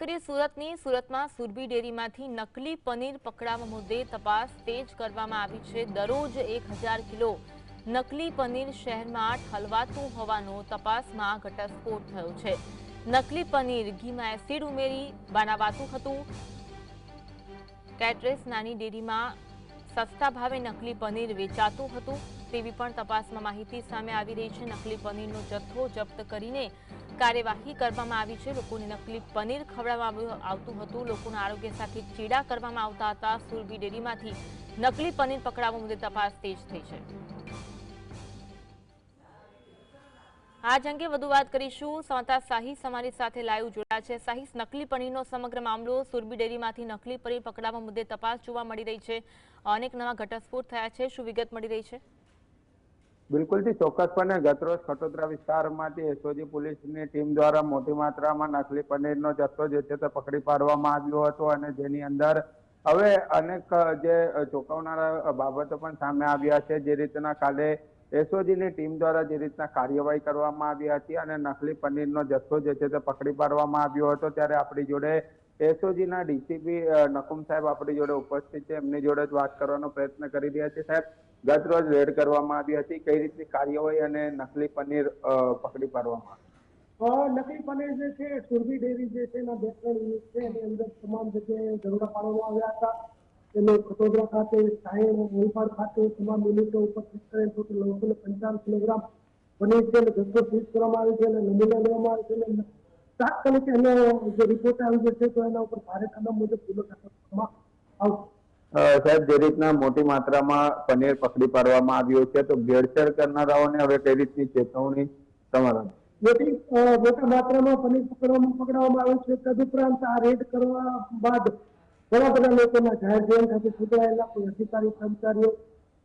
કરીએ સુરતની સુરતમાં સુરભી ડેરીમાંથી નકલી પનીર પકડાવા મુદ્દે તપાસ તેજ કરવામાં આવી છે. દરરોજ એક હજાર કિલો નકલી પનીર શહેરમાં ઠલવાતું હોવાનો તપાસમાં ઘટસ્ફોટ થયો છે. નકલી પનીર ઘીમાં એસિડ ઉમેરી બનાવાતું હતું. કેટરેસ નાની ડેરીમાં સસ્તા ભાવે નકલી પનીર વેચાતું હતું તેવી પણ તપાસમાં માહિતી સામે આવી રહી છે. નકલી પનીરનો જથ્થો જપ્ત કરીને કાર્યવાહી કરવામાં આવી છે. લોકોને નકલી પનીર ખવડાવવામાં આવતું હતું. લોકોના આરોગ્ય સાથે ચેડા કરવામાં આવતા હતા. સુરભી ડેરીમાંથી નકલી પનીર પકડાવવા મુદ્દે તપાસ તેજ થઈ છે. આજ અંગે વધુ વાત કરીશું. સંવાદદાતા સાહિસ અમારી સાથે લાઈવ જોડાયા છે. સાહિસ નકલી પનીરનો સમગ્ર મામલો સુરબી ડેરીમાંથી નકલી પનીર પકડાવવા મુદ્દે તપાસ જોવા મળી રહી છે. અનેક નવા ઘટસ્ફોટ થયા છે. શું વિગત મળી રહી છે? બિલકુલથી ચોક્કસપણે ગતરોજ ખટોદરા વિસ્તારમાંથી એસઓજી પોલીસની ટીમ દ્વારા મોટી માત્રામાં નકલી પનીરનો જથ્થો જે છે તે પકડી પાડવામાં આવ્યો હતો અને જેની અંદર હવે અનેક જે ચોંકાવનારા બાબતો પણ સામે આવ્યા છે. જે રીતના કાલે એસઓજીની ટીમ દ્વારા જે રીતના કાર્યવાહી કરવામાં આવી હતી અને નકલી પનીરનો જથ્થો જે છે તે પકડી પાડવામાં આવ્યો હતો, ત્યારે આપણી જોડે એસઓજીના ડીસીપી નકુમ સાહેબ આપણી જોડે ઉપસ્થિત છે. એમની જોડે જ વાત કરવાનો પ્રયત્ન કરી રહ્યા છે. સાહેબ ગત રોજ રેડ કરવામાં આવી હતી. કઈ રીતની કાર્યવાહી અને નકલી પનીર પકડી પાડવામાં નકલી પનીર જે છે, સુરભી ડેરી જે છે, એના બે ત્રણ યુનિટ છે. એની અંદર તમામ જગ્યાએ દરોડા પાડવામાં આવ્યા હતા. ખટોદરા ખાતે સાહેબ ઓલપાડ ખાતે તમામ યુનિટો ઉપર ચેક કરેલ તો નવસો ને પંચાવન કિલોગ્રામ પનીર છે જથ્થો સીઝ કરવામાં આવે છે અને નમૂના લેવામાં આવે છે અને તાત્કાલિક એનો જે રિપોર્ટ આવી જશે તો એના ઉપર ભારે કદમ મુજબ ગુનો દાખલ કરવામાં આવશે. સાહેબ જે રીતના મોટી માત્રામાં પનીર પકડી પાડવામાં આવ્યું છે તો ભેળસેળ કરનારાઓને હવે કઈ રીતની ચેતવણી તમારા મોટી મોટા માત્રામાં પનીર પકડવામાં પકડવામાં આવે છે. તદુપરાંત આ રેડ કરવા બાદ ઘણા બધા લોકોના જાહેર જીવન સાથે જોડાયેલા કોઈ અધિકારી કર્મચારીઓ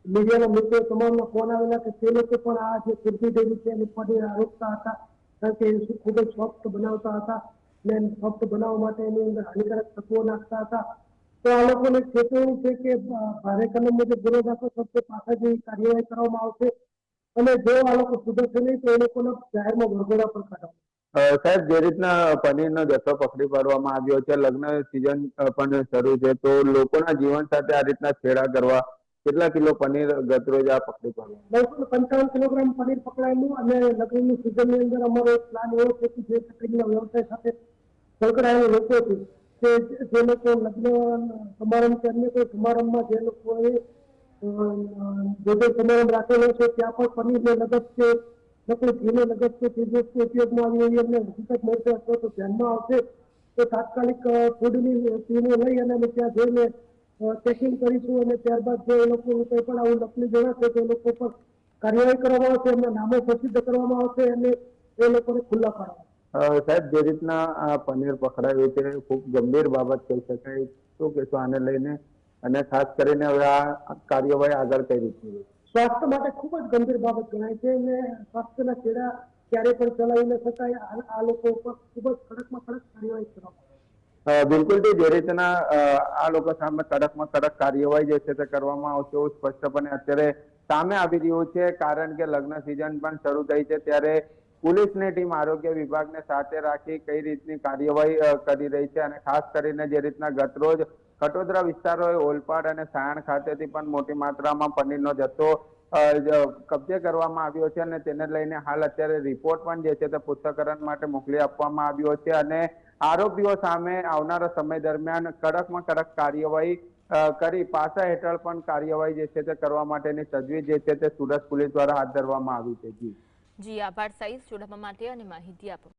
મીડિયાના મિત્રો તમામના ફોન આવેલા કે તે લોકો પણ આ જે ડેરી છે એની પનીર આરોપતા હતા. કારણ કે એ ખૂબ જ સોફ્ટ બનાવતા હતા ને સોફ્ટ બનાવવા માટે એની અંદર હાનિકારક તત્વો નાખતા હતા. તો આ લોકોને ચેતવણી છે કે ભારે કલમ મુજબ ગુનો દાખલ થશે પાછા જેવી કાર્યવાહી કરવામાં આવશે. અને જો આ લોકો સુધરશે નહીં તો એ લોકોને જાહેરમાં વરઘોડા પર કાઢવા. અ, સાહેબ, જે રીતના પનીરનો જથ્થો પકડી પાડવામાં આવ્યો છે, લગ્ન સિઝન પણ શરૂ છે, તો લોકોના જીવન સાથે આ રીતના છેડા કરવા કેટલા કિલો પનીર ગતરોજ આ પકડી નવસો પંચાવન કિલોગ્રામ પનીર પકડાયેલું અને લગ્નની સિઝનની અંદર અમારો પ્લાન એવો છે કે જે કેટરિંગના વ્યવસાય સાથે સંકળાયેલા લોકો છે કે જે- લોકો લગ્ન, સમારંભ કે અન્ય કોઈ સમારંભમાં જે લોકોએ જે કોઈ સમારંભ રાખેલો છે, ત્યાં પણ પનીરને લગત છે કાર્યવાહી કરવામાં આવશે, એમના નામો પ્રસિદ્ધ કરવામાં આવશે અને એ લોકોને ખુલ્લા પાડવામાં સાહેબ, જે રીતના પનીર પકડાયું છે ખૂબ ગંભીર બાબત કહી શકાય. શું કહેશો આને લઈને? અને ખાસ કરીને હવે આ કાર્યવાહી આગળ કઈ રીતની? સ્વાસ્થ્ય માટે ખૂબ જ ગંભીર બાબત ગણાય છે અને સ્વાસ્થ્યના ચેડા ક્યારે પણ ચલાવી ન શકાય. આ લોકો ઉપર ખૂબ જ કડકમાં કડક કાર્યવાહી કરવામાં બિલકુલ જે રીતના આ લોકો સામે કડકમાં કડક કાર્યવાહી જે છે તે કરવામાં આવશે એવું સ્પષ્ટપણે અત્યારે સામે આવી રહ્યું છે. કારણ કે લગ્ન સિઝન પણ શરૂ થઈ છે ત્યારે પોલીસની ટીમ આરોગ્ય વિભાગને સાથે રાખી કઈ રીતની કાર્યવાહી કરી રહી છે અને ખાસ કરીને જે રીતના ગતરોજ ખટોદરા વિસ્તારોએ ઓલપાડ અને સાયણ ખાતેથી પણ મોટી માત્રામાં પનીરનો જથ્થો કબજે કરવામાં આવ્યો છે અને તેને લઈને હાલ અત્યારે રિપોર્ટ પણ જે છે તે પુસ્તકરણ માટે મોકલી આપવામાં આવ્યો છે અને આરોપીઓ સામે આવનારા સમય દરમિયાન કડકમાં કડક કાર્યવાહી કરી, પાસા હેઠળ પણ કાર્યવાહી જે છે તે કરવા માટેની તજવીજ જે છે તે સુરત પોલીસ દ્વારા હાથ ધરવામાં આવી છે. જી. જી, આભાર. સાઈઝ જોડાવા માટે અને માહિતી આપવા